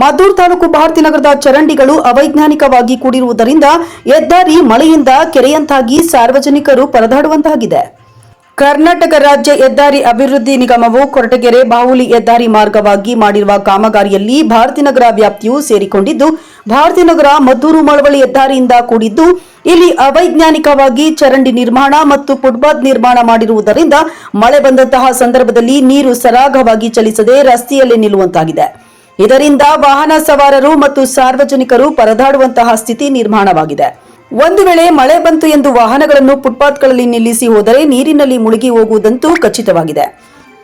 ಮದ್ದೂರು ತಾಲೂಕು ಭಾರತೀನಗರದ ಚರಂಡಿಗಳು ಅವೈಜ್ಞಾನಿಕವಾಗಿ ಕೂಡಿರುವುದರಿಂದ ಹೆದ್ದಾರಿ ಮಳೆಯಿಂದ ಕೆರೆಯಂತಾಗಿ ಸಾರ್ವಜನಿಕರು ಪರದಾಡುವಂತಾಗಿದೆ. ಕರ್ನಾಟಕ ರಾಜ್ಯ ಹೆದ್ದಾರಿ ಅಭಿವೃದ್ಧಿ ನಿಗಮವು ಕೊರಟಗೆರೆ ಬಾಹುಲಿ ಹೆದ್ದಾರಿ ಮಾರ್ಗವಾಗಿ ಮಾಡಿರುವ ಕಾಮಗಾರಿಯಲ್ಲಿ ಭಾರತೀನಗರ ವ್ಯಾಪ್ತಿಯು ಸೇರಿಕೊಂಡಿದ್ದು ಭಾರತೀನಗರ ಮದ್ದೂರು ಮಳವಳಿ ಹೆದ್ದಾರಿಯಿಂದ ಕೂಡಿದ್ದು, ಇಲ್ಲಿ ಅವೈಜ್ಞಾನಿಕವಾಗಿ ಚರಂಡಿ ನಿರ್ಮಾಣ ಮತ್ತು ಫುಟ್ಪಾತ್ ನಿರ್ಮಾಣ ಮಾಡಿರುವುದರಿಂದ ಮಳೆ ಬಂದಂತಹ ಸಂದರ್ಭದಲ್ಲಿ ನೀರು ಸರಾಗವಾಗಿ ಚಲಿಸದೆ ರಸ್ತೆಯಲ್ಲೇ ನಿಲ್ಲುವಂತಾಗಿದೆ. ಇದರಿಂದ ವಾಹನ ಸವಾರರು ಮತ್ತು ಸಾರ್ವಜನಿಕರು ಪರದಾಡುವಂತಹ ಸ್ಥಿತಿ ನಿರ್ಮಾಣವಾಗಿದೆ. ಒಂದು ವೇಳೆ ಮಳೆ ಬಂತು ಎಂದು ವಾಹನಗಳನ್ನು ಫುಟ್ಪಾತ್ಗಳಲ್ಲಿ ನಿಲ್ಲಿಸಿ ಹೋದರೆ ನೀರಿನಲ್ಲಿ ಮುಳುಗಿ ಹೋಗುವುದಂತೂ ಖಚಿತವಾಗಿದೆ.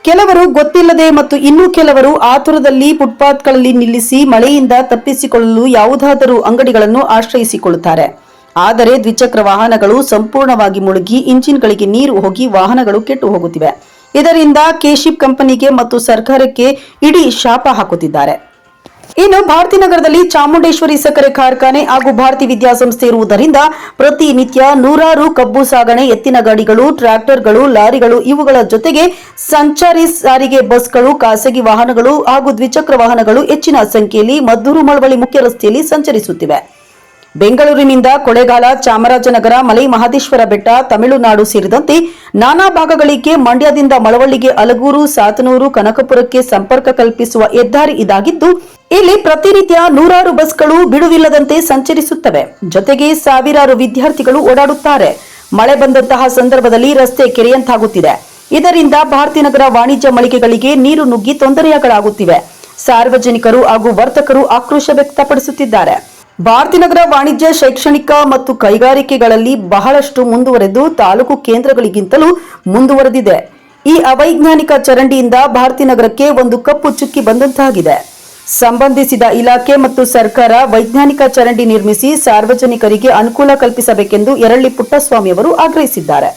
ಕೆಲವರು ಗೊತ್ತಿಲ್ಲದೆ ಮತ್ತು ಇನ್ನೂ ಕೆಲವರು ಆತುರದಲ್ಲಿ ಫುಟ್ಪಾತ್ಗಳಲ್ಲಿ ನಿಲ್ಲಿಸಿ ಮಳೆಯಿಂದ ತಪ್ಪಿಸಿಕೊಳ್ಳಲು ಯಾವುದಾದರೂ ಅಂಗಡಿಗಳನ್ನು ಆಶ್ರಯಿಸಿಕೊಳ್ಳುತ್ತಾರೆ. ಆದರೆ ದ್ವಿಚಕ್ರ ವಾಹನಗಳು ಸಂಪೂರ್ಣವಾಗಿ ಮುಳುಗಿ ಇಂಜಿನ್ಗಳಿಗೆ ನೀರು ಹೋಗಿ ವಾಹನಗಳು ಕೆಟ್ಟು ಹೋಗುತ್ತಿವೆ. ಇದರಿಂದ ಕೆಶಿಪ್ ಕಂಪನಿಗೆ ಮತ್ತು ಸರ್ಕಾರಕ್ಕೆ ಇಡೀ ಶಾಪ ಹಾಕುತ್ತಿದ್ದಾರೆ. ಇನ್ನು ಭಾರತೀನಗರದಲ್ಲಿ ಚಾಮುಂಡೇಶ್ವರಿ ಸಕ್ಕರೆ ಕಾರ್ಖಾನೆ ಹಾಗೂ ಭಾರತಿ ವಿದ್ಯಾಸಂಸ್ಥೆ ಇರುವುದರಿಂದ ಪ್ರತಿನಿತ್ಯ ನೂರಾರು ಕಬ್ಬು ಸಾಗಣೆ, ಎತ್ತಿನ ಗಾಡಿಗಳು, ಟ್ರ್ಯಾಕ್ಟರ್ಗಳು, ಲಾರಿಗಳು ಇವುಗಳ ಜೊತೆಗೆ ಸಂಚಾರಿ ಸಾರಿಗೆ ಬಸ್ಗಳು, ಖಾಸಗಿ ವಾಹನಗಳು ಹಾಗೂ ದ್ವಿಚಕ್ರ ವಾಹನಗಳು ಹೆಚ್ಚಿನ ಸಂಖ್ಯೆಯಲ್ಲಿ ಮದ್ದೂರು ಮಳವಳ್ಳಿ ಮುಖ್ಯ ರಸ್ತೆಯಲ್ಲಿ ಸಂಚರಿಸುತ್ತಿವೆ. ಬೆಂಗಳೂರಿನಿಂದ ಕೊಳೆಗಾಲ ಚಾಮರಾಜನಗರ, ಮಲೈ ಮಹದೇಶ್ವರ ಬೆಟ್ಟ, ತಮಿಳುನಾಡು ಸೇರಿದಂತೆ ನಾನಾ ಭಾಗಗಳಿಗೆ ಮಂಡ್ಯದಿಂದ ಮಳವಳ್ಳಿಗೆ ಅಲಗೂರು, ಸಾತನೂರು, ಕನಕಪುರಕ್ಕೆ ಸಂಪರ್ಕ ಕಲ್ಪಿಸುವ ಹೆದ್ದಾರಿ ಇದಾಗಿದ್ದು, ಇಲ್ಲಿ ಪ್ರತಿನಿತ್ಯ ನೂರಾರು ಬಸ್ಗಳು ಬಿಡುವಿಲ್ಲದಂತೆ ಸಂಚರಿಸುತ್ತವೆ. ಜೊತೆಗೆ ಸಾವಿರಾರು ವಿದ್ಯಾರ್ಥಿಗಳು ಓಡಾಡುತ್ತಾರೆ. ಮಳೆ ಬಂದಂತಹ ಸಂದರ್ಭದಲ್ಲಿ ರಸ್ತೆ ಕೆರೆಯಂತಾಗುತ್ತಿದೆ. ಇದರಿಂದ ಭಾರತೀನಗರ ವಾಣಿಜ್ಯ ಮಳಿಗೆಗಳಿಗೆ ನೀರು ನುಗ್ಗಿ ತೊಂದರೆಗಳಾಗುತ್ತಿವೆ ಸಾರ್ವಜನಿಕರು ಹಾಗೂ ವರ್ತಕರು ಆಕ್ರೋಶ ವ್ಯಕ್ತಪಡಿಸುತ್ತಿದ್ದಾರೆ. ಭಾರತೀನಗರ ವಾಣಿಜ್ಯ, ಶೈಕ್ಷಣಿಕ ಮತ್ತು ಕೈಗಾರಿಕೆಗಳಲ್ಲಿ ಬಹಳಷ್ಟು ಮುಂದುವರೆದು ತಾಲೂಕು ಕೇಂದ್ರಗಳಿಗಿಂತಲೂ ಮುಂದುವರೆದಿದೆ. ಈ ಅವೈಜ್ಞಾನಿಕ ಚರಂಡಿಯಿಂದ ಭಾರತೀನಗರಕ್ಕೆ ಒಂದು ಕಪ್ಪು ಚುಕ್ಕಿ ಬಂದಂತಾಗಿದೆ. ಸಂಬಂಧಿಸಿದ ಇಲಾಖೆ ಮತ್ತು ಸರ್ಕಾರ ವೈಜ್ಞಾನಿಕ ಚರಂಡಿ ನಿರ್ಮಿಸಿ ಸಾರ್ವಜನಿಕರಿಗೆ ಅನುಕೂಲ ಕಲ್ಪಿಸಬೇಕೆಂದು ಎರಳ್ಳಿ ಪುಟ್ಟಸ್ವಾಮಿ ಅವರು ಆಗ್ರಹಿಸಿದ್ದಾರೆ.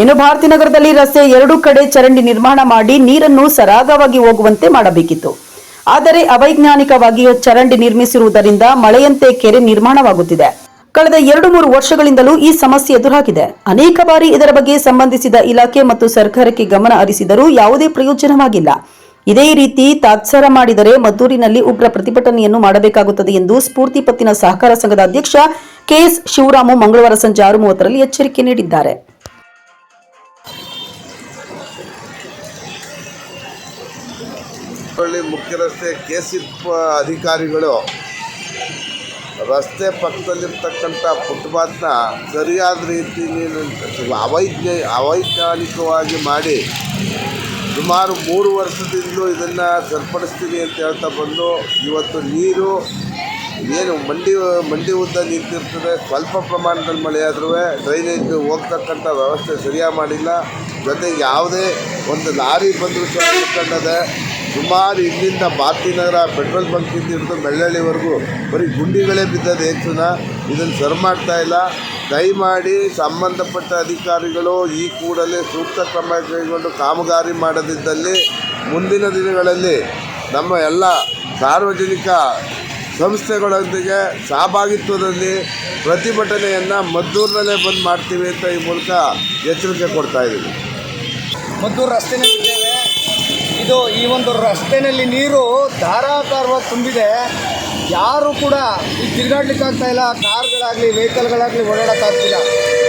ಇನ್ನು ಭಾರತೀನಗರದಲ್ಲಿ ರಸ್ತೆ ಎರಡು ಕಡೆ ಚರಂಡಿ ನಿರ್ಮಾಣ ಮಾಡಿ ನೀರನ್ನು ಸರಾಗವಾಗಿ ಹೋಗುವಂತೆ ಮಾಡಬೇಕಿತ್ತು. ಆದರೆ ಅವೈಜ್ಞಾನಿಕವಾಗಿ ಚರಂಡಿ ನಿರ್ಮಿಸಿರುವುದರಿಂದ ಮಳೆಯಂತೆ ಕೆರೆ ನಿರ್ಮಾಣವಾಗುತ್ತಿದೆ. ಕಳೆದ ಎರಡು ಮೂರು ವರ್ಷಗಳಿಂದಲೂ ಈ ಸಮಸ್ಯೆ ಎದುರಾಗಿದೆ. ಅನೇಕ ಬಾರಿ ಇದರ ಬಗ್ಗೆ ಸಂಬಂಧಿಸಿದ ಇಲಾಖೆ ಮತ್ತು ಸರ್ಕಾರಕ್ಕೆ ಗಮನ ಹರಿಸಿದರೂ ಯಾವುದೇ ಪ್ರಯೋಜನವಾಗಿಲ್ಲ. ಇದೇ ರೀತಿ ತಾತ್ಸಾರ ಮಾಡಿದರೆ ಮದ್ದೂರಿನಲ್ಲಿ ಉಗ್ರ ಪ್ರತಿಭಟನೆಯನ್ನು ಮಾಡಬೇಕಾಗುತ್ತದೆ ಎಂದು ಸ್ಫೂರ್ತಿ ಪತ್ತಿನ ಸಹಕಾರ ಸಂಘದ ಅಧ್ಯಕ್ಷ ಕೆಎಸ್ ಶಿವರಾಮು ಮಂಗಳವಾರ ಸಂಜೆ ಆರು ಮೂವತ್ತರಲ್ಲಿ ಎಚ್ಚರಿಕೆ ನೀಡಿದ್ದಾರೆ. ಹುಬ್ಬಳ್ಳಿ ಮುಖ್ಯ ರಸ್ತೆ ಕೆ ಸಿ ಅಧಿಕಾರಿಗಳು ರಸ್ತೆ ಪಕ್ಕದಲ್ಲಿರ್ತಕ್ಕಂಥ ಫುಟ್ಪಾತ್ನ ಸರಿಯಾದ ರೀತಿಯಲ್ಲಿ ಅವೈಜ್ಞ ಅವೈಜ್ಞಾನಿಕವಾಗಿ ಮಾಡಿ ಸುಮಾರು ಮೂರು ವರ್ಷದಿಂದಲೂ ಇದನ್ನು ಸರಿಪಡಿಸ್ತೀನಿ ಅಂತ ಹೇಳ್ತಾ ಬಂದು ಇವತ್ತು ನೀರು ಏನು ಮಂಡಿ ಮಂಡಿ ಉದ್ದ ನಿಂತಿರ್ತದೆ. ಸ್ವಲ್ಪ ಪ್ರಮಾಣದಲ್ಲಿ ಮಳೆ ಆದ್ರೂ ಡ್ರೈನೇಜ್ ಹೋಗ್ತಕ್ಕಂಥ ವ್ಯವಸ್ಥೆ ಸರಿಯಾಗಿ ಮಾಡಿಲ್ಲ. ಜೊತೆಗೆ ಯಾವುದೇ ಒಂದು ಲಾರಿ ಬಂದರೂ ನಿಂತ್ಕೊಂಡದೆ ಸುಮಾರು ಇಲ್ಲಿಂದ ಭಾರತೀನಗರ ಪೆಟ್ರೋಲ್ ಬಂಕಿಂದ ಹಿಡಿದು ಬೆಳ್ಳಳ್ಳಿವರೆಗೂ ಬರೀ ಗುಂಡಿಗಳೇ ಬಿದ್ದದೆ ಹೆಚ್ಚಿನ? ಇದನ್ನು ಸರಿ ಮಾಡ್ತಾ ಇಲ್ಲ. ದಯಮಾಡಿ ಸಂಬಂಧಪಟ್ಟ ಅಧಿಕಾರಿಗಳು ಈ ಕೂಡಲೇ ಸೂಕ್ತ ಕ್ರಮ ಕೈಗೊಂಡು ಕಾಮಗಾರಿ ಮಾಡದಿದ್ದಲ್ಲಿ ಮುಂದಿನ ದಿನಗಳಲ್ಲಿ ನಮ್ಮ ಎಲ್ಲ ಸಾರ್ವಜನಿಕ ಸಂಸ್ಥೆಗಳೊಂದಿಗೆ ಸಹಭಾಗಿತ್ವದಲ್ಲಿ ಪ್ರತಿಭಟನೆಯನ್ನು ಮದ್ದೂರಿನಲ್ಲೇ ಬಂದ್ ಮಾಡ್ತೀವಿ ಅಂತ ಈ ಮೂಲಕ ಎಚ್ಚರಿಕೆ ಕೊಡ್ತಾ ಇದ್ದೀವಿ. ಮದ್ದೂರು ರಸ್ತೆನಲ್ಲಿದ್ದೇವೆ ಇದು ಈ ಒಂದು ರಸ್ತೆಯಲ್ಲಿ ನೀರು ಧಾರಾಕಾರವಾಗಿ ತುಂಬಿದೆ. ಯಾರು ಕೂಡ ಈ ತಿರುಗಾಡ್ಲಿಕ್ಕೆ ಆಗ್ತಾ ಇಲ್ಲ. ಕಾರ್ಗಳಾಗಲಿ, ವೆಹಿಕಲ್ಗಳಾಗಲಿ ಓಡಾಡೋಕ್ಕಾಗ್ತಿಲ್ಲ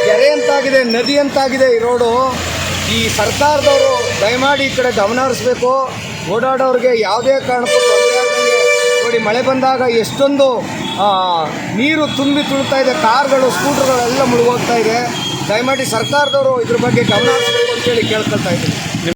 ಕೆರೆ ಅಂತಾಗಿದೆ, ನದಿ ಅಂತಾಗಿದೆ ಈ ರೋಡು. ಈ ಸರ್ಕಾರದವರು ದಯಮಾಡಿ ಈ ಕಡೆ ಗಮನ ಹರಿಸ್ಬೇಕು. ಓಡಾಡೋರಿಗೆ ಯಾವುದೇ ಕಾರಣಕ್ಕೂ ತೊಂದರೆ ಆಗದಂಗೆ ನೋಡಿ, ಮಳೆ ಬಂದಾಗ ಎಷ್ಟೊಂದು ನೀರು ತುಂಬಿ ತುಳ್ತಾ ಇದೆ. ಕಾರ್ಗಳು, ಸ್ಕೂಟರ್ಗಳೆಲ್ಲ ಮುಳುಗೋಗ್ತಾ ಇದೆ. ದಯಮಾಡಿ ಸರ್ಕಾರದವರು ಇದ್ರ ಬಗ್ಗೆ ಗಮನ ಹರಿಸ್ಬೇಕು ಅಂತೇಳಿ ಕೇಳ್ಕೊಳ್ತಾ ಇದ್ದೀನಿ.